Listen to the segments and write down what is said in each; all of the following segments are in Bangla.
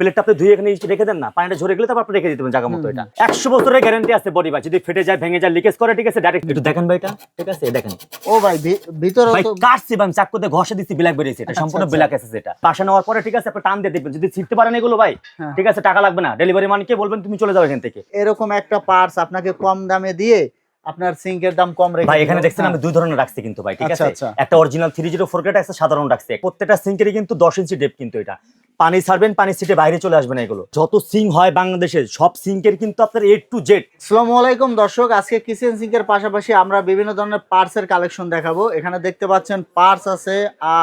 প্লেটটা আপনি ধুয়ে এখানে রেখে দেন না পানিটা ঝরে গেলে তারপর আপনি রেখে দিতে পারেন জায়গা মতো এটা। একশো বছরের গ্যারান্টি আছে বডি ভাই যদি ফেটে যায় ভেঙে যায় লিকেজ করে ঠিক আছে ডাইরেক্ট একটু দেখেন ভাই এটা ঠিক আছে দেখেন। ও ভাই ভিতরে ভাই কাটছি ভাই আমি চাকুতে ঘষে দিচ্ছি ব্ল্যাক বেরিয়েছে এটা সম্পূর্ণ আচ্ছা। ব্ল্যাক এসেছে এটা। পাশে নেওয়ার পরে ঠিক আছে আপনি টান দিয়ে দেখবেন। যদি ছিটতে পারেন এগুলো ভাই হ্যাঁ। ঠিক আছে টাকা লাগবে না। ডেলিভারি মানকে বলবেন তুমি চলে যাও এখান থেকে। এরকম একটা পার্টস আপনাকে কম দামে দিয়ে আপনার সিঙ্কের দাম কম রেখে ভাই এখানে দেখছেন আমি দুই ধরনের রাখছি কিন্তু ভাই ঠিক আচ্ছা, আছে? আচ্ছা। একটা original three zero four grade একটা সাধারণ রাখছি। প্রত্যেকটা সিঙ্কেরই কিন্তু দশ ইঞ্চি ডেপ কিন্তু এটা। পানি ছাড়বেন, পানি সিটে বাইরে চলে আসবেন এগুলো। যত সিং হয় বাংলাদেশে সব সিঙ্কের কিন্তু আপনার এ টু জেড সালাম আলাইকুম দর্শক, আজকে কিচেন সিঙ্কের পাশাপাশি আমরা বিভিন্ন ধরনের পার্টসের কালেকশন দেখাবো। এখানে দেখতে পাচ্ছেন পার্টস আছে,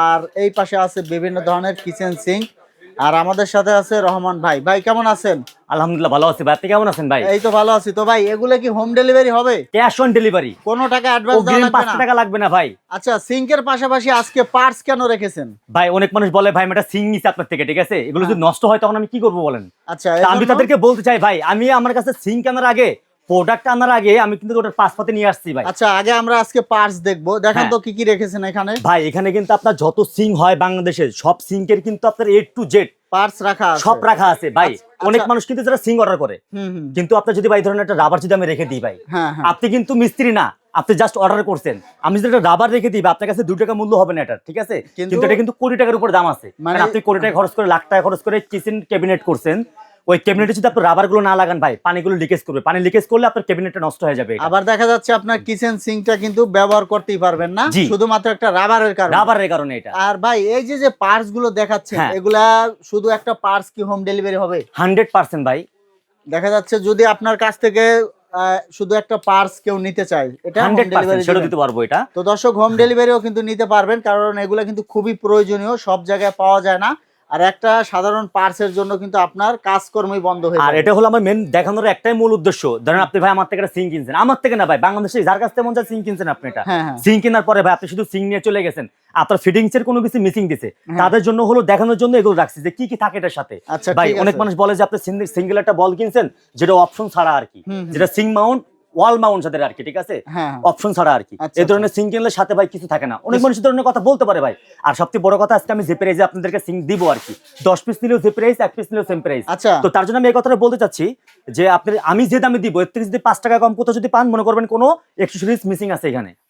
আর এই পাশে আছে বিভিন্ন ধরনের কিচেন সিঙ্ক আর আমাদের সাথে আছে রহমান ভাই। ভাই কেমন আছেন? আলহামদুলিল্লাহ ভালো আছি ভাই। আপনি কেমন আছেন ভাই? এই তো ভালো আছি। তো ভাই এগুলো কি হোম ডেলিভারি হবে? ক্যাশ অন ডেলিভারি কোনো টাকা অ্যাডভান্স দেওয়া লাগবে না? টাকা লাগবে না ভাই। আচ্ছা সিঙ্কের পাশাপাশি আজকে পার্টস কেন রেখেছেন? ভাই অনেক মানুষ বলে ভাই এটা সিং নিছি আপনার থেকে ঠিক আছে? এগুলো যদি নষ্ট হয় তখন আমি কি করব বলেন? আচ্ছা আমি তাদেরকে বলতে চাই ভাই আমি আমার কাছে সিং কেনার আগে প্রোডাক্ট আনার আগে আমি কিন্তু ওটার পাসপাতে নিয়ে আসছি ভাই। আচ্ছা আগে আমরা আজকে পার্টস দেখব। দেখেন হ্যাঁ। তো কি কি রেখেছেন এখানে? ভাই এখানে কিন্তু আপনার যত সিং হয় বাংলাদেশে সব সিঙ্কের কিন্তু আপনার এ টু জেড পার্টস রাখা সব রাখা আছে ভাই। আচ্ছা, অনেক আচ্ছা। মানুষ কিন্তু যারা সিং অর্ডার করে। কিন্তু আপনার যদি ভাই এই ধরনের একটা রাবার যদি আমি রেখে দিই ভাই হ্যাঁ হ্যাঁ। আপনি কিন্তু মিস্ত্রি না আপনি জাস্ট অর্ডার করছেন। আমি যদি একটা রাবার রেখে দিই আপনার কাছে দু টাকা মূল্য হবে না এটা ঠিক আছে? কিন্তু- এটা কিন্তু কোটি টাকার উপর দাম আছে। মানে- মানে আপনি কোটি টাকা খরচ করে লাখ টাকা খরচ করে কিচেন ক্যাবিনেট করছেন। ওই ক্যাবিনেটে যদি আপনি রাবারগুলো না লাগান ভাই পানিগুলো লিকেজ করবে। পানি লিকেজ করলে আপনার ক্যাবিনেটটা নষ্ট হয়ে যাবে আবার দেখা যাচ্ছে আপনার কিচেন সিঙ্কটা কিন্তু ব্যবহার করতেই পারবেন না। শুধুমাত্র একটা রাবারের কারণে। রাবারের কারণে এটা। আর ভাই এই যে যে পার্টসগুলো দেখাচ্ছেন হ্যাঁ। এগুলা শুধু একটা পার্টস কি হোম ডেলিভারি হবে? হান্ড্রেড পার্সেন্ট ভাই। দেখা যাচ্ছে যদি আপনার কাছ থেকে শুধু একটা পার্স কেউ নিতে চায় এটা হোম ডেলিভারি সেটা দিতে পারব এটা। তো দর্শক হোম ডেলিভারিও কিন্তু নিতে পারবেন কারণ এগুলো কিন্তু খুবই প্রয়োজনীয় সব জায়গায় পাওয়া যায় না। আর একটা সাধারণ পার্টসের জন্য কিন্তু আপনার কাজকর্মই বন্ধ হয়ে আর এটা হলো আমার মেন দেখানোর একটাই মূল উদ্দেশ্য। ধরেন আপনি ভাই আমার থেকে একটা সিং কিনছেন। আমার থেকে না ভাই বাংলাদেশে যার কাছ থেকে মন সিং কিনছেন আপনি এটা। হ্যাঁ হ্যাঁ। সিং কেনার পরে ভাই আপনি শুধু সিং নিয়ে চলে গেছেন। আপনার ফিটিংস এর কোনো কিছু মিসিং দিছে। হ্যাঁ। তাদের জন্য হলো দেখানোর জন্য এগুলো রাখছি যে কি কি থাকে এটার সাথে। আচ্ছা ভাই অনেক মানুষ বলে যে আপনি সিঙ্গেল একটা বল কিনছেন যেটা অপশন ছাড়া আর কি। যেটা সিং মাউন্ট ওয়াল মাউন্ট যাদের আর কি ঠিক আছে? হ্যাঁ হ্যাঁ। অপশন ছাড়া আর কি। আচ্ছা, এই ধরনের সিং কিনলে সাথে ভাই কিছু থাকে না। অনেক মানুষ ধরনের কথা বলতে পারে ভাই। আর সবচেয়ে বড় কথা আজকে আমি যে প্রাইজে আপনাদেরকে সিং দিব আর কি। দশ পিস নিলেও যে প্রাইস এক পিস নিলেও সেম প্রাইস আচ্ছা। তো তার জন্য আমি এই কথাটা বলতে চাচ্ছি যে আপনি আমি যে দামে দিব এর থেকে যদি পাঁচ টাকা কম কোথাও যদি পান মনে করবেন কোনো এক্সেসরিজ মিসিং আছে এখানে। আচ্ছা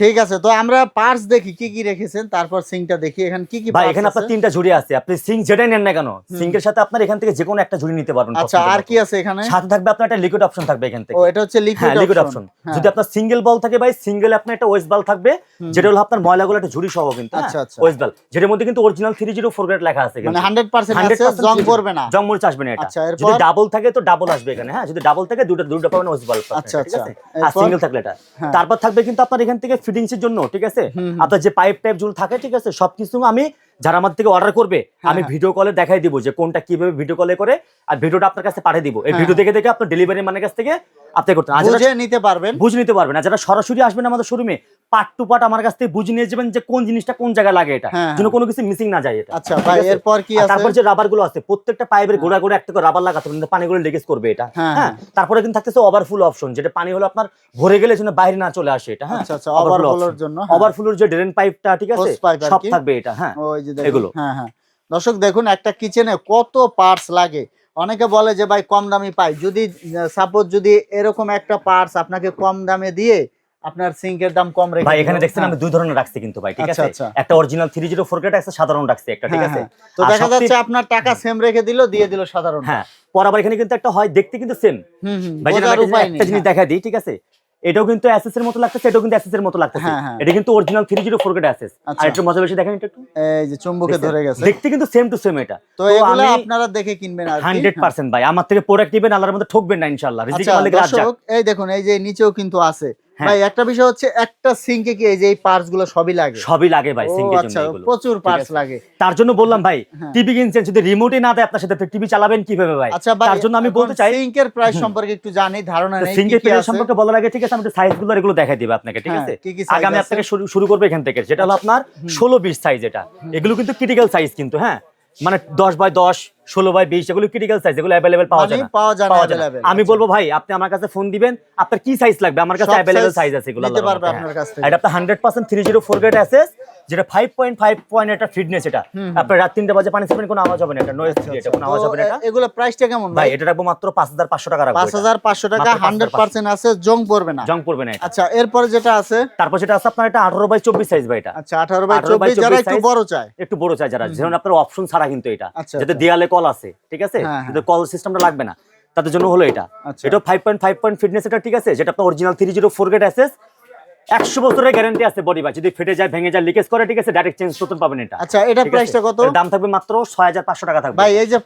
ঠিক আছে তো আমরা পার্টস দেখি কি কি রেখেছেন তারপর সিঙ্কটা দেখি এখানে কি কি ভাই এখানে আপনার তিনটা ঝুড়ি আছে আপনি সিং যেটাই নেন না কেন সিঙ্কের সাথে আপনার এখান থেকে যে কোনো একটা ঝুড়ি নিতে পারবেন আচ্ছা আর কি আছে এখানে? সাথে থাকবে আপনার একটা লিকুইড অপশন থাকবে এখান থেকে। ও এটা হচ্ছে লিকুইড হ্যাঁ লিকুইড অপশন যদি আপনার সিঙ্গেল বল থাকে ভাই সিঙ্গেল আপনার একটা ওয়েস্ট বল থাকবে যেটা হলো আপনার ময়লাগুলো একটা ঝুড়ি সহ কিন্তু আচ্ছা, আচ্ছা। ওয়েস্ট বল যেটার মধ্যে কিন্তু original three zero four grade লেখা আছে মানে 100% আছে জং করবে না। জং মরিচ আসবে না এটা। আচ্ছা, যদি ডাবল থাকে তো ডাবল আসবে এখানে হ্যাঁ যদি ডাবল থাকে দুটো দুটো পাবেন ওয়েস্ট বল আচ্ছা, আচ্ছা। আর সিঙ্গেল থাকলে এটা। হ্যাঁ। তারপর থাকবে কিন্তু আপনার এখান থেকে ফিটিংস এর জন্য ঠিক আছে। আপনার যে পাইপ টাইপ যেগুলো থাকে ঠিক আছে সবকিছু আমি যারা আমার থেকে অর্ডার করবে আমি হ্যাঁ। ভিডিও কলে দেখাই দিব যে কোনটা কীভাবে ভিডিও কলে করে আর ভিডিওটা আপনার কাছে পাঠিয়ে দিব এই হ্যাঁ। ভিডিও দেখে দেখে আপনার ডেলিভারি মানের কাছ থেকে আপনি করতে আর বুঝে নিতে পারবেন বুঝে নিতে পারবেন না যারা সরাসরি আসবেন আমাদের শোরুমে পার্ট টু পার্ট আমার কাছ থেকে বুঝে নিয়ে যাবেন যে কোন জিনিসটা কোন জায়গায় লাগে এটা। হ্যাঁ, যেন কোনো কিছু মিসিং না যায় এটা। আচ্ছা ভাই এরপর কি আছে? তারপর যে রাবারগুলো আছে প্রত্যেকটা পাইপের গোড়া গোড়া একটা করে রাবার লাগাতে হবে পানি গুলো লিকেজ করবে এটা। হ্যাঁ, হ্যাঁ তারপরে কিন্তু থাকতেছে ওভারফুল অপশন যেটা পানি হলো আপনার ভরে গেলে যেন বাইরে না চলে আসে এটা হ্যাঁ? আচ্ছা আচ্ছা ওভারফ্লোর জন্য হ্যাঁ। ওভারফ্লোর যে ড্রেন পাইপটা ঠিক আছে? সব থাকবে এটা হ্যাঁ ওই যে এগুলো। হ্যাঁ হ্যাঁ। দর্শক দেখুন একটা কিচেনে কত পার্টস লাগে। অনেকে বলে যে ভাই কম দামি পাই। যদি সাপোজ যদি এরকম একটা পার্টস আপনাকে কম দামে দিয়ে আপনার সিঙ্কের দাম কম রেখে ভাই এখানে দেখছেন হ্যাঁ। আমি দুই ধরনের রাখছি কিন্তু ভাই ঠিক আচ্ছা, আছে আচ্ছা। একটা অরিজিনাল থ্রি জিরো ফোর একটা সাধারণ রাখছি একটা ঠিক হ্যাঁ, আছে হ্যাঁ। তো দেখা যাচ্ছে আপনার টাকা সেম রেখে দিল দিয়ে দিল সাধারণ হ্যাঁ পর আবার এখানে কিন্তু একটা হয় দেখতে কিন্তু সেম ভাই একটা জিনিস-। দেখা দিই ঠিক আছে এটাও কিন্তু অ্যাসেস এর মতো লাগতেছে এটাও কিন্তু অ্যাসেস এর মতো লাগতেছে। এটা কিন্তু original three zero four SS আচ্ছা। আর একটু মজা বেশি দেখেন একটু একটু। এই যে চুম্বকে ধরে গেছে দেখতে কিন্তু সেম টু সেম এটা তো এগুলো আপনারা দেখে কিনবেন আর কি। হান্ড্রেড হ্যাঁ। পার্সেন্ট ভাই আমার থেকে প্রোডাক্ট নিবেন আল্লাহর মধ্যে ঠকবেন না আচ্ছা মালিক রাজ্জাক এই দেখুন এই যে নিচেও কিন্তু আছে। ভাই একটা বিষয় হচ্ছে একটা সিঙ্কে কি এই যে এই পার্টসগুলো সবই লাগে? সবই লাগে ভাই সিঙ্কের জন্য আচ্ছা এগুলো। প্রচুর পার্টস লাগে। তার জন্য বললাম ভাই হ্যাঁ। টিভি কিনছেন যদি রিমোটই না দেয় আপনার সাথে টিভি চালাবেন কীভাবে ভাই? আচ্ছা তার জন্য আমি বলতে চাই সিঙ্কের প্রাইস সম্পর্কে একটু জানি ধারণা নেই প্লেয়ার আছে? সম্পর্কে বলার আগে ঠিক আছে আমি একটু সাইজগুলো এগুলো দেখাই দিবে আপনাকে ঠিক হ্যাঁ, আছে? আগে আমি আপনাকে শুরু করব এখান থেকে যেটা হলো আপনার ষোলো বিশ সাইজ এটা। এগুলো কিন্তু ক্রিটিক্যাল সাইজ কিন্তু হ্যাঁ? মানে দশ বাই দশ ষোলো বাই বিশ এগুলো ক্রিটিক্যাল সাইজ এগুলো অ্যাভেলেবেল পাওয়া যায় পাওয়া যায় আমি আচ্ছা। বলব ভাই আপনি আমার কাছে ফোন দিবেন আপনার কি সাইজ লাগবে? আমার কাছে অ্যাভেলেবেল সাইজ আছে এগুলো নিতে পারবে আপনার। এটা আপনার hundred percent three zero four grade SS যেটা ফাইভ পয়েন্ট ফাইভ পয়েন্ট একটা ফিটনেস এটা। আপনার রাত তিনটে বাজে পানি কোনো আওয়াজ হবে না এটা নয়েজ এটা কোনো আওয়াজ আচ্ছা, হবে না এটা। এগুলো প্রাইসটা কেমন ভাই এটা রাখব মাত্র পাঁচ হাজার পাঁচশো টাকা রাখব পাঁচ হাজার পাঁচশো টাকা হান্ড্রেড পার্সেন্ট আছে জং পড়বে না। জং পড়বে না আচ্ছা এরপরে যেটা আছে? তারপর যেটা আছে আপনার এটা আঠারো বাই চব্বিশ সাইজ ভাই এটা। আচ্ছা আঠারো বাই 18 চব্বিশ যারা একটু। বড় চায়। একটু বড় চাই যারা। যেমন আপনার অপশন ছাড়া কিন্তু এটা। আচ্ছা, যাতে আচ্ছা। দেয়ালে কল আছে ঠিক আছে? হ্যাঁ, কল সিস্টেমটা লাগবে না। তাদের জন্য হলো এটা। আচ্ছা। এটা five point five point fitness এটা ঠিক আছে? যেটা আপনার original three zero four grade SS একশো বছরের গ্যারান্টি আছে বডি বা যদি ফেটে যায় ভেঙে যায় লিকেজ করে ঠিক আছে? ডাইরেক্ট চেঞ্জ নতুন পাবেন এটা। আচ্ছা এটা? প্রাইসটা কত? দাম থাকবে মাত্র ছয় হাজার পাঁচশো টাকা থাকবে। ভাই এই যে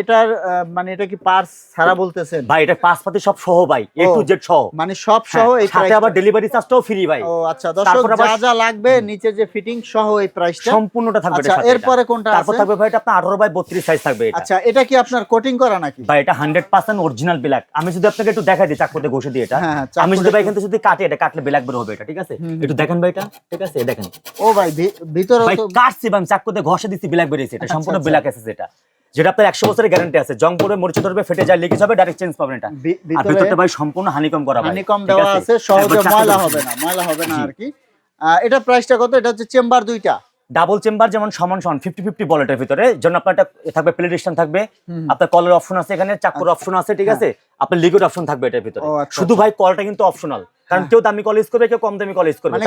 এটার মানে এটা কি পার্স ছাড়া বলতেছেন? ভাই এটা পাঁচ পাতি সব সহ ভাই এ টু জেড সহ। মানে সব সহ হ্যাঁ, এই সাথে আবার ডেলিভারি চার্জটাও ফ্রি ভাই। ও আচ্ছা দর্শক যা যা লাগবে নিচে যে ফিটিং সহ এই প্রাইসটা সম্পূর্ণটা থাকবে আচ্ছা। এরপরে কোনটা তারপর থাকবে ভাই এটা আপনার আঠারো বাই বত্রিশ সাইজ থাকবে এটা। আচ্ছা এটা কি আপনার কোটিং করা নাকি? ভাই এটা হান্ড্রেড পার্সেন্ট অরিজিনাল ব্ল্যাক আমি যদি আপনাকে একটু দেখাই দিই চাকুতে ঘষে দিই এটা। হ্যাঁ, হ্যাঁ, আমি যদি ভাই কিন্তু যদি কাটে এটা কাটলে ব্ল্যাক বের হবে এটা ঠিক আছে? একটু দেখেন ভাই এটা ঠিক আছে? দেখেন। ও ভাই ভিতরে তো কাটছি ভাই চাকুতে ঘষে দিচ্ছি ব্ল্যাক বেরিয়েছে এটা। সম্পূর্ণ আচ্ছা। ব্ল্যাক এসেছে এটা। যেটা আপনার একশো বছরের গ্যারান্টি আছে। জং মরিচে ধরবে ফেটে যায় লিকেজ হবে ডাইরেক্ট চেঞ্জ পাবেন এটা। আর ভিতরটা ভাই সম্পূর্ণ হানিকম করা হানিকম দেওয়া আছে? সহজে ময়লা হবে না ময়লা হবে না আর কি। এটা প্রাইসটা কত? এটা হচ্ছে চেম্বার দুইটা। ডাবল চেম্বার যেমন সমান সমান ফিফটি ফিফটি বল এটার ভিতরে। যেমন আপনার একটা থাকবে থাকবে। আপনার কলের অপশন আছে এখানে চাকুর অপশন আছে ঠিক আছে? আপনার লিকুইড অপশন থাকবে এটার ভিতরে। হ্যাঁ। আচ্ছা, শুধু ভাই কলটা কিন্তু অপশনাল কারণ কেউ দামি কল ইউজ করবে কেউ কম দামি কল ইউজ করবে। মানে।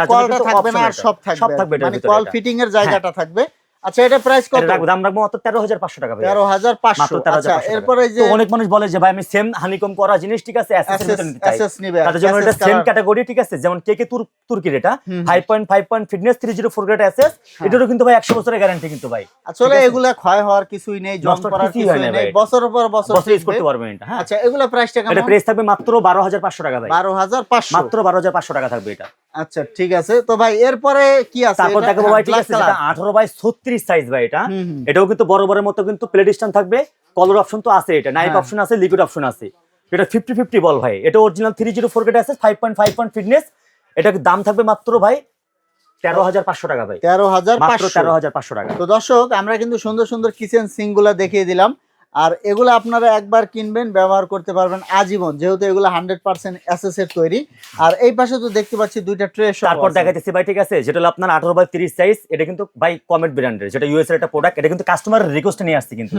সব থাকবে সব থাকবে মানে কল ফিটিং এর জায়গাটা থাকবে। আচ্ছা এটা প্রাইস কত? দাম রাখব মাত্র তেরো হাজার পাঁচশো টাকা ভাই তেরো হাজার মাত্র পাঁচশো তেরো আচ্ছা হাজার এরপরে যে অনেক মানুষ বলে যে ভাই আমি সেম হানিকম করা জিনিস ঠিক আছে নিবে তাদের জন্য এটা সেম ক্যাটাগরি ঠিক আছে? যেমন কে কে তুর তুর্কির এটা হুম। Five point five point fitness three zero four grade SS এটারও কিন্তু ভাই একশো বছরের গ্যারান্টি কিন্তু ভাই। আসলে আছে? এগুলা ক্ষয় হওয়ার কিছুই নেই জং করার কিছুই কিছুই না নেই ভাই। বছরের পর বছর বছর ইউজ করতে পারবেন এটা হ্যাঁ? আচ্ছা এগুলা প্রাইসটা এটা কেমন? প্রাইস থাকবে মাত্র বারো হাজার পাঁচশো টাকা ভাই। বারো হাজার পাঁচশো। মাত্র বারো হাজার পাঁচশো টাকা থাকবে এটা। আচ্ছা ঠিক আছে। তো ভাই এরপরে কি আছে? তারপর? ভাই ঠিক বাই ছত্রিশ সাইজ ভাই এটা। এটাও কিন্তু বড় বড়ের মতো কিন্তু থাকবে। কলার অপশন তো আছে এটা নাইফ হ্যাঁ। অপশন আছে লিকুইড অপশন আছে। এটা ফিফটি ফিফটি বল ভাই। এটা অরিজিনাল থ্রি জিরো ফোর আছে five point five point fitness এটা দাম থাকবে মাত্র ভাই তেরো হাজার পাঁচশো টাকা ভাই। তেরো হাজার তেরো হাজার পাঁচশো টাকা। তো দর্শক আমরা কিন্তু সুন্দর সুন্দর কিচেনগুলা দেখিয়ে দিলাম। আর এগুলো আপনারা একবার কিনবেন ব্যবহার করতে পারবেন আজীবন যেহেতু এগুলো হান্ড্রেড পার্সেন্ট এসএস এর তৈরি। আর এই পাশে তো দেখতে পাচ্ছি দুইটা ট্রে তারপর দেখাইতেছি ভাই ঠিক আছে? যেটা হলো আপনার আঠারো বাই তিরিশ সাইজ এটা কিন্তু ভাই কমেট ব্র্যান্ডের যেটা ইউএস এর একটা প্রোডাক্ট এটা কিন্তু কাস্টমার রিকোয়েস্টে নিয়ে আসছে কিন্তু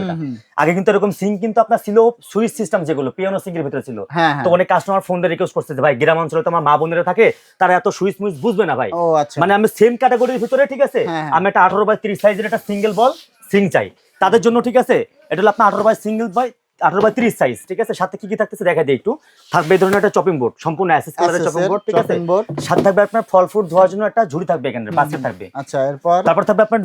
আগে কিন্তু এরকম সিং কিন্তু আপনার ছিল সুইচ সিস্টেম যেগুলো পিয়ানো সিং এর ভিতরে ছিল। হ্যাঁ হ্যাঁ। তো অনেক কাস্টমার ফোন দিয়ে রিকোয়েস্ট করছে ভাই গ্রাম অঞ্চলে তো আমার মা বোনেরা থাকে তারা এত সুইচ মুইচ বুঝবে না ভাই। আচ্ছা। মানে আমি সেম ক্যাটাগরির ভিতরে ঠিক আছে? হ্যাঁ। আমি একটা আঠারো বাই তিরিশ সাইজের একটা সিঙ্গেল বল সিং চাই। তাদের জন্য ঠিক আছে? এটা হলো আপনার আঠারো বাই সিঙ্গেল বাই আঠারো বাই ত্রিশ সাইজ ঠিক আছে? সাথে কি কি থাকতেছে দেখা দিই একটু। থাকবে এই ধরনের একটা চপিং বোর্ড সম্পূর্ণ অ্যাসেস কালারের চপিং বোর্ড ঠিক আছে? সাথে থাকবে আপনার ফল ফ্রুট ধোয়ার জন্য একটা ঝুড়ি থাকবে এখানে বাস্কেট থাকবে। আচ্ছা এরপর? তারপর থাকবে আপনার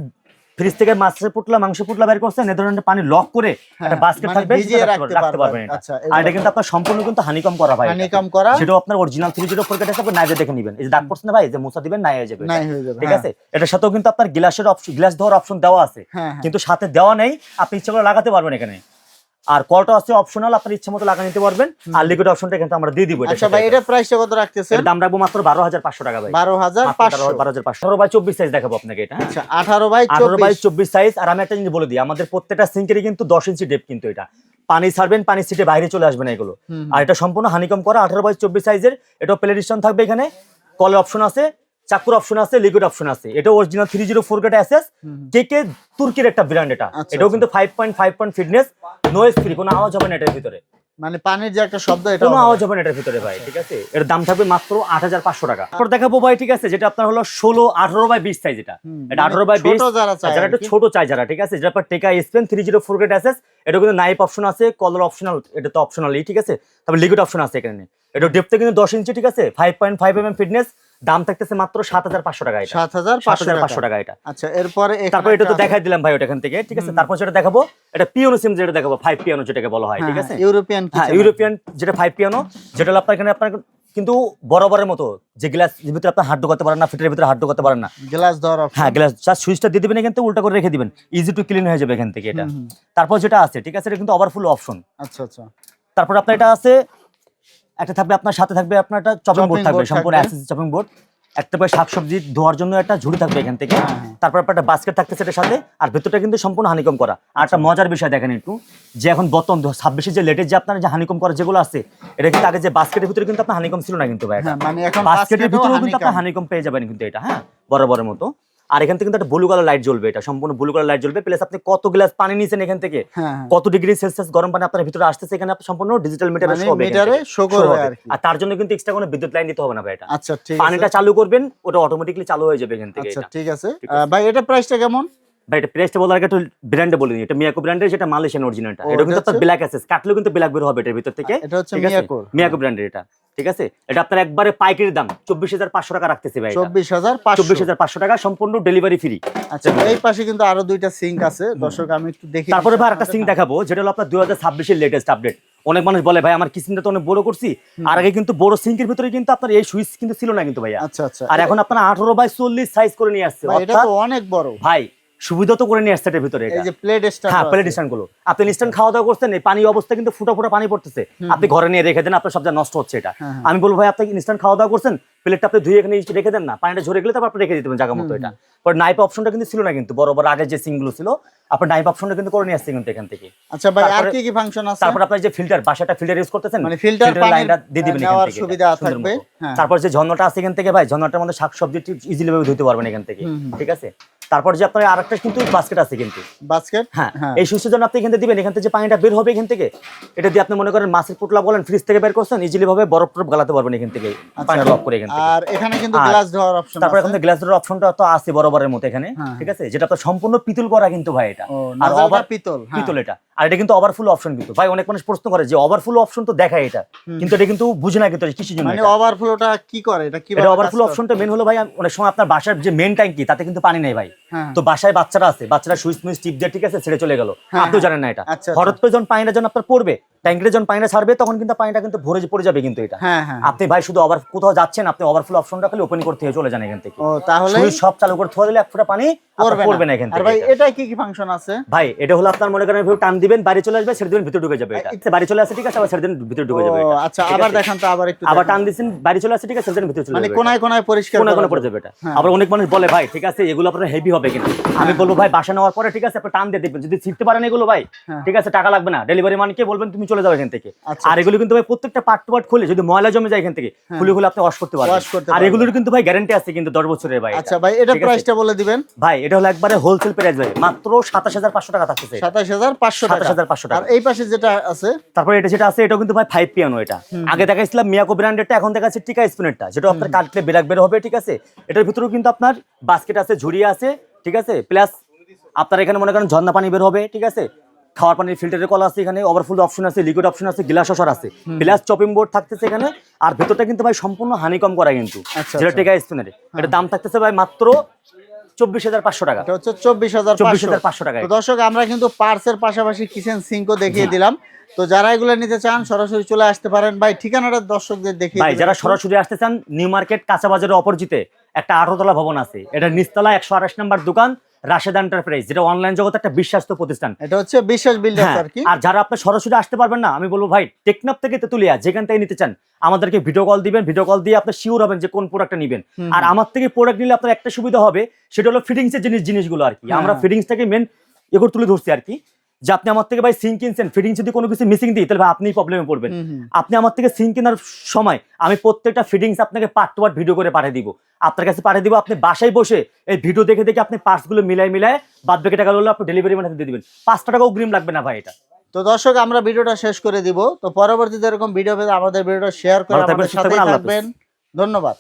ফ্রিজ থেকে মাছের পুটলা মাংস পুটলা বের করছেন এ ধরনের পানি লক করে একটা হ্যাঁ, বাস্কেট মানে থাকবে রাখতে পারবেন। আচ্ছা, আর এটা কিন্তু আপনার সম্পূর্ণ কিন্তু হানিকম করা ভাই কম হানিকম করা? সেটাও আপনার অরিজিনাল থ্রি জিরো ফোর কেটে আপনি নাইভে দেখে নেবেন। এই যে দাগ পড়ছে না ভাই যে মুছা দিবেন নাই হয়ে যাবে ঠিক হ্যাঁ। আছে? এটার সাথেও কিন্তু আপনার গ্লাসের অপশন গ্লাস অপশন দেওয়া আছে। হ্যাঁ। কিন্তু সাথে দেওয়া নেই আপনি ইচ্ছা করে লাগাতে পারবেন এখানে। আর কলটা আছে অপশনাল আপনার ইচ্ছা মতো লাগা নিতে পারবেন। আর লিকুইড অপশনটা কিন্তু আমরা দিয়ে দিব আচ্ছা ভাই এটা প্রাইসটা কত রাখতেছেন? এর দাম রাখব মাত্র বারো হাজার পাঁচশো টাকা ভাই। বারো হাজার পাঁচশো। বারো হাজার পাঁচশো। বাই চব্বিশ সাইজ দেখাবো আপনাকে এটা হ্যাঁ? আচ্ছা আঠারো বাই আঠারো বাই চব্বিশ। চব্বিশ সাইজ আর আমি একটা জিনিস বলে দিই আমাদের প্রত্যেকটা সিঙ্কেরই কিন্তু দশ ইঞ্চি ডেপ কিন্তু এটা। পানি ছাড়বেন পানি সিটে বাইরে চলে আসবে না এগুলো। আর এটা সম্পূর্ণ হানিকম করা আঠারো বাই চব্বিশ সাইজের এটা প্লে স্টেশন থাকবে এখানে। কলের অপশন আছে। চাকুর অপশন আছে লিকুইড অপশন আছে। এটা original three zero four grade SS কে কে তুর্কির একটা ব্র্যান্ড এটা। আচ্ছা, এটাও আচ্ছা। কিন্তু five point five point fitness noise free কোনো আওয়াজ হবে না এটার ভিতরে। মানে পানির যে একটা শব্দ এটা কোনো আওয়াজ হবে না এটার ভিতরে ভাই ঠিক আছে? এর দাম থাকবে মাত্র আট হাজার পাঁচশো টাকা। তারপর দেখাবো ভাই ঠিক আছে যেটা আপনার হলো ষোলো আঠারো বাই বিশ সাইজ এটা। এটা মানে আঠারো বাই বিশ যারা একটু ছোট চাই যারা ঠিক আছে? যেটা টেকা Spain three zero four grade SS এটা কিন্তু নাইপ অপশন আছে কলার অপশনাল এটা তো অপশনালই ঠিক আছে? তারপর লিকুইড অপশন আছে এখানে। এটা ডেপতে কিন্তু দশ ইঞ্চি ঠিক আছে? Five point five M M fitness দাম থাকতেছে মাত্র সাত হাজার পাঁচশো টাকা এটা। সাত হাজার পাঁচশো টাকা। এটা। আচ্ছা এরপরে তারপর এটা তো দেখাই দিলাম ভাই ওটা এখান থেকে ঠিক আছে? তারপর যেটা দেখাবো এটা পিওনো সিম যেটা দেখাবো ফাইভ পিয়ানো যেটাকে বলা হয় হ্যাঁ, ঠিক আছে? হ্যাঁ, ইউরোপিয়ান হ্যাঁ ইউরোপিয়ান যেটা ফাইভ পিয়ানো যেটা আপনার এখানে আপনার কিন্তু বরাবরের মতো যে গ্লাস ভিতরে আপনার হাত ঢোকাতে পারেন না ফিটের ভিতরে হাত ঢোকাতে পারেন না। গ্লাস ধর। হ্যাঁ গ্লাস জাস্ট সুইচটা দিয়ে দিবেন এখান থেকে উল্টা করে রেখে দিবেন ইজি টু ক্লিন হয়ে যাবে এখান থেকে এটা। তারপর যেটা আছে ঠিক আছে? এটা কিন্তু ওভারফুল অপশন আচ্ছা আচ্ছা। তারপর আপনার এটা আছে একটা থাকবে আপনার সাথে থাকবে আপনার একটা চপিং বোর্ড থাকবে সম্পূর্ণ থাকবে। চপিং বোর্ড একটা পায়ে শাকসবজি ধোয়ার জন্য একটা ঝুড়ি থাকবে এখান থেকে। হ্যাঁ, হ্যাঁ। তারপর একটা বাস্কেট থাকতেছে এটার সাথে আর ভেতরটা কিন্তু সম্পূর্ণ হানিকম করা। আর একটা মজার বিষয় দেখেন একটু যে এখন বর্তমান ছাব্বিশে যে লেটের যে আপনার যে হানিকম করা যেগুলো আছে এটা কিন্তু আগে যে বাস্কেটের ভিতরে কিন্তু আপনার হানিকম ছিল না কিন্তু ভাই হ্যাঁ মানে বাস্কেটের ভিতরেও কিন্তু আপনার হানিকম পেয়ে যাবেন কিন্তু এটা হ্যাঁ বরাবরের মতো। আর এখান থেকে কিন্তু একটা ব্লু কালার লাইট জ্বলবে এটা সম্পূর্ণ ব্লু কালার লাইট জ্বলবে প্লাস আপনি কত গ্লাস পানি নিয়েছেন এখান থেকে? হ্যাঁ হ্যাঁ। কত ডিগ্রি সেলসিয়াস গরম পানি আপনার ভিতরে আসতেছে এখানে আপনি সম্পূর্ণ ডিজিটাল মিটারে শো হবে মিটারে শো করবে আর তার জন্য কিন্তু এক্সট্রা কোনো বিদ্যুৎ লাইন দিতে হবে না ভাই এটা। আচ্ছা ঠিক পানিটা চালু করবেন ওটা অটোমেটিক্যালি চালু হয়ে যাবে এখান থেকে আচ্ছা ঠিক আছে। ভাই এটা প্রাইসটা কেমন? ভাই এটা বলার আগে একটু ব্র্যান্ডে বলে দিই এটা মিয়াকো ব্র্যান্ডের যেটা মালয়েশিয়ান অরিজিনালটা এটা কিন্তু আপনার ব্ল্যাক অ্যাসেস কাটলেও কিন্তু ব্ল্যাক বের হবে এটার ভিতর থেকে। এটা হচ্ছে মিয়াকোর মিয়াকো ব্র্যান্ডের এটা। ঠিক আছে? এটা আপনার একবারে পাইকারি দাম। চব্বিশ হাজার পাঁচশো টাকা রাখতেছে ভাই চব্বিশ হাজার চব্বিশ হাজার পাঁচশো টাকা সম্পূর্ণ ডেলিভারি ফ্রি আচ্ছা এই পাশে কিন্তু আরও দুইটা সিঙ্ক আছে। দর্শক আমি একটু দেখি তারপরে ভাই একটা সিং দেখাবো যেটা হলো আপনার দুই হাজার ছাব্বিশের লেটেস্ট আপডেট অনেক মানুষ বলে ভাই আমার কিচেনটা তো অনেক বড় করছি? আর আগে কিন্তু বড় সিঙ্কের ভিতরে কিন্তু আপনার এই সুইচ কিন্তু ছিল না কিন্তু ভাইয়া। আচ্ছা আচ্ছা। আর এখন আপনার আঠারো বাই চল্লিশ সাইজ করে নিয়ে আসছে। এটা তো অনেক বড়। ভাই সুবিধা তো করে নিয়ে আসছে এটার ভিতরে এই যে প্লেট স্টার হ্যাঁ প্লেট স্ট্যান্ডগুলো। আপনি ইনস্ট্যান্ট খাওয়া দাওয়া করছেন এই পানি অবস্থা কিন্তু ফুটা ফুটা পানি পড়তেছে। আপনি ঘরে নিয়ে রেখে দেন আপনার সব যা নষ্ট হচ্ছে এটা। হ্যাঁ, হ্যাঁ। আমি বলব ভাই আপনি ইনস্ট্যান্ট খাওয়া দাওয়া করছেন প্লেটটা আপনি ধুয়ে এখানে রেখে দেন না পানিটা ঝরে গেলে তারপর আপনি রেখে দিতে পারেন জায়গা মতো এটা। পর নাইপ অপশনটা কিন্তু ছিল না কিন্তু বড় বড় আগে যে সিংগুলো ছিল আপনার নাইপ অপশনটা কিন্তু করে নিয়ে আসছে কিন্তু এখান থেকে। আচ্ছা ভাই আর কি কি ফাংশন আছে? তারপর আপনার যে ফিল্টার বাসাটা ফিল্টার ইউজ করতেছেন? মানে filter লাইনটা দিয়ে দিবেন এখান থেকে সুবিধা থাকবে। হ্যাঁ। তারপর যে ঝর্ণাটা আছে এখান থেকে ভাই ঝর্ণাটার মধ্যে শাকসবজি ইজিলি ভাবে ধুতে পারবেন এখান থেকে। ঠিক আছে? তারপর যে আপনার আরেকটা কিন্তু বাস্কেট আছে কিন্তু। বাস্কেট হ্যাঁ হ্যাঁ। এই জন্য আপনি এখান থেকে দিবেন এখান থেকে যে পানিটা বের হবে এখান থেকে এটা দিয়ে আপনি মনে করেন মাছের পোটলা বলেন ফ্রিজ থেকে বের করছেন ইজিলি ভাবে বরফ টরফ গালাতে পারবেন এখান থেকে পানিটা লক করে এখান থেকে। আর এখানে কিন্তু গ্লাস দেওয়ার অপশন তারপর এখন গ্লাস ডোর অপশনটা তো আছে বরাবরের মতো এখানে হ্যাঁ। ঠিক আছে? যেটা আপনার সম্পূর্ণ পিতল করা কিন্তু ভাই এটা আর অভার পিতল হ্যাঁ। পিতল এটা আর এটা কিন্তু ওভারফুল অপশন কিন্তু। ভাই অনেক মানুষ প্রশ্ন করে যে ওভারফুল অপশন তো দেখায় এটা। কিন্তু এটা কিন্তু বুঝে না কিন্তু কিসের জন্য মানে এটা। ওভারফ্লোটা কি করে? এটা কি এটা ওভারফুল অপশনটা মেন হলো ভাই অনেক সময় আপনার বাসার যে মেন ট্যাঙ্কি তাতে কিন্তু পানি নেই ভাই। হ্যাঁ। তো বাসায় বাচ্চারা আছে বাচ্চারা সুইচ মুইচ টিপ দিয়ে ঠিক আছে ছেড়ে চলে গেল। হ্যাঁ, আপনিও হ্যাঁ। জানেন না এটা। আচ্ছা, হঠাৎ করে যখন পানিটা যখন আপনার পড়বে ট্যাঙ্কিতে যখন পানিটা ছাড়বে তখন কিন্তু পানিটা কিন্তু ভরে পড়ে যাবে কিন্তু এটা। আপনি ভাই শুধু ওভার কোথাও যাচ্ছেন আপনি ওভারফুল অপশনটা খালি ওপেন করতে চলে যান এখান থেকে। ও তাহলে? সব চালু করে থোয়া দিলে এক ফোঁটা পানি পড়বে না। এখান আর থেকে ভাই এটা। কি কি ফাংশন আছে? ভাই এটা হলো আপনার মনে করেন টান দিবেন বাড়ি চলে আসবে ছেড়ে দিবেন ভিতরে ঢুকে যাবে এটা। বাড়ি চলে আসে ঠিক আছে আবার ছেড়ে দিন ভিতরে ঢুকে যাবে এটা। আচ্ছা আবার দেখান তো আবার একটু আবার টান দিচ্ছেন বাড়ি চলে আসে ঠিক আছে ছেড়ে দিন ভিতরে চলে মানে কোনায় কোনায় পরিষ্কার কোনা করা কোনা পড়ে যাবে। এটা। হ্যাঁ। আবার অনেক মানুষ বলে ভাই ঠিক আছে এগুলো আপনার হেভি হবে কিনা আমি বলব ভাই বাসা নেওয়ার পরে ঠিক আছে আপনি টান দিয়ে দেখবেন। যদি শিখতে পারেন এগুলো ভাই হ্যাঁ। ঠিক আছে টাকা লাগবে না। ডেলিভারি মানকে বলবেন তুমি চলে যাও এখান থেকে। আচ্ছা, আর এগুলো কিন্তু ভাই প্রত্যেকটা পার্ট টু পার্ট খুলে যদি ময়লা জমে যায় এখান থেকে খুলে খুলে আপনি ওয়াশ করতে পারবেন। আর এগুলোর কিন্তু ভাই গ্যারান্টি আছে কিন্তু দশ বছরের ভাই আচ্ছা ভাই এটা প্রাইসটা বলে দিবেন। ভাই এটা হলো একবারে হোলসেল প্রাইস ভাই। মাত্র সাতাশ হাজার পাঁচশো টাকা থাকছে এটা। সাতাশ হাজার পাঁচশো টাকা 27,500 টাকা। আর এই পাশে যেটা আছে? তারপরে এটা যেটা আছে এটাও কিন্তু ভাই ফাইভ পিয়ানো এটা। আগে দেখাইছিলাম মিয়াকো এখন দেখাচ্ছে টিকা যেটা আপনার কাটলে বেরাক বের হবে ঠিক আছে? এটার ভিতরেও কিন্তু আপনার বাস্কেট আছে ঝুড়ি আছে ঠিক আছে? প্লাস আপনার এখানে মনে করেন ঝর্ণা পানি বের হবে ঠিক আছে? খাওয়ার পানির ফিল্টারের কল আছে এখানে ওভারফুল অপশন আছে লিকুইড অপশন আছে গ্লাস অসার আছে। প্লাস চপিং বোর্ড থাকতেছে এখানে আর ভেতরটা কিন্তু ভাই সম্পূর্ণ হানিকম করা কিন্তু আচ্ছা, যেটা আচ্ছা। টেকা স্পিনের এটার দাম থাকতেছে ভাই মাত্র চব্বিশ হাজার পাঁচশো টাকা। এটা হচ্ছে চব্বিশ হাজার 24,500 টাকা দর্শক আমরা কিন্তু পার্সের পাশাপাশি কিচেন সিঙ্কও দেখিয়ে দিলাম। তো যারা এগুলো নিতে চান সরাসরি চলে আসতে পারেন। ভাই ঠিকানাটা দর্শকদের দেখিয়ে ভাই যারা সরাসরি আসতে চান নিউ মার্কেট কাঁচা বাজারের অপরজিতে একটা আঠারোতলা ভবন আছে। এটা নিচতলা একশো আঠাশ নম্বর দোকান। রাশেদ এন্টারপ্রাইজ যেটা অনলাইন জগতে একটা বিশ্বাস্ত প্রতিষ্ঠান। এটা হচ্ছে বিশ্বাস বিল্ডার্স হ্যাঁ, আর কি? আর যারা আপনার সরাসরি আসতে পারবেন না আমি বলব ভাই টেকনাপ থেকে তেতুলিয়া যেখান থেকে নিতে চান আমাদেরকে ভিডিও কল দিবেন ভিডিও কল দিয়ে আপনি শিওর হবেন যে কোন প্রোডাক্টটা নেবেন। আর আমার থেকে প্রোডাক্ট নিলে আপনার একটা সুবিধা হবে সেটা হলো ফিটিংস এর জিনিস জিনিসগুলো আর কি। হ্যাঁ, আমরা ফিডিংস ফিটিংস থেকে মেন এগুলো তুলে ধরছি আর কি। যে আপনি আমার থেকে ভাই সিঙ্ক কিনছেন ফিটিংস যদি কোনো কিছু মিসিং দিই তাহলে ভাই আপনিই প্রবলেমে পড়বেন। আপনি আমার থেকে সিং কেনার সময় আমি প্রত্যেকটা ফিটিংস আপনাকে পার্ট টু পার্ট ভিডিও করে পাঠিয়ে দিব। আপনার কাছে পাঠিয়ে দিব আপনি বাসায় বসে এই ভিডিও দেখে দেখে আপনি পার্টসগুলো মিলাই মিলাই বাদ বাকি টাকা হলো আপনি ডেলিভারি ম্যান দিয়ে দিবেন। পাঁচটা টাকা অগ্রিম লাগবে না ভাই এটা। তো দর্শক আমরা ভিডিওটা শেষ করে দিব। তো পরবর্তীতে এরকম ভিডিও পেতে আমাদের ভিডিওটা শেয়ার করে আমাদের হাফেজ। থাকবেন। ধন্যবাদ।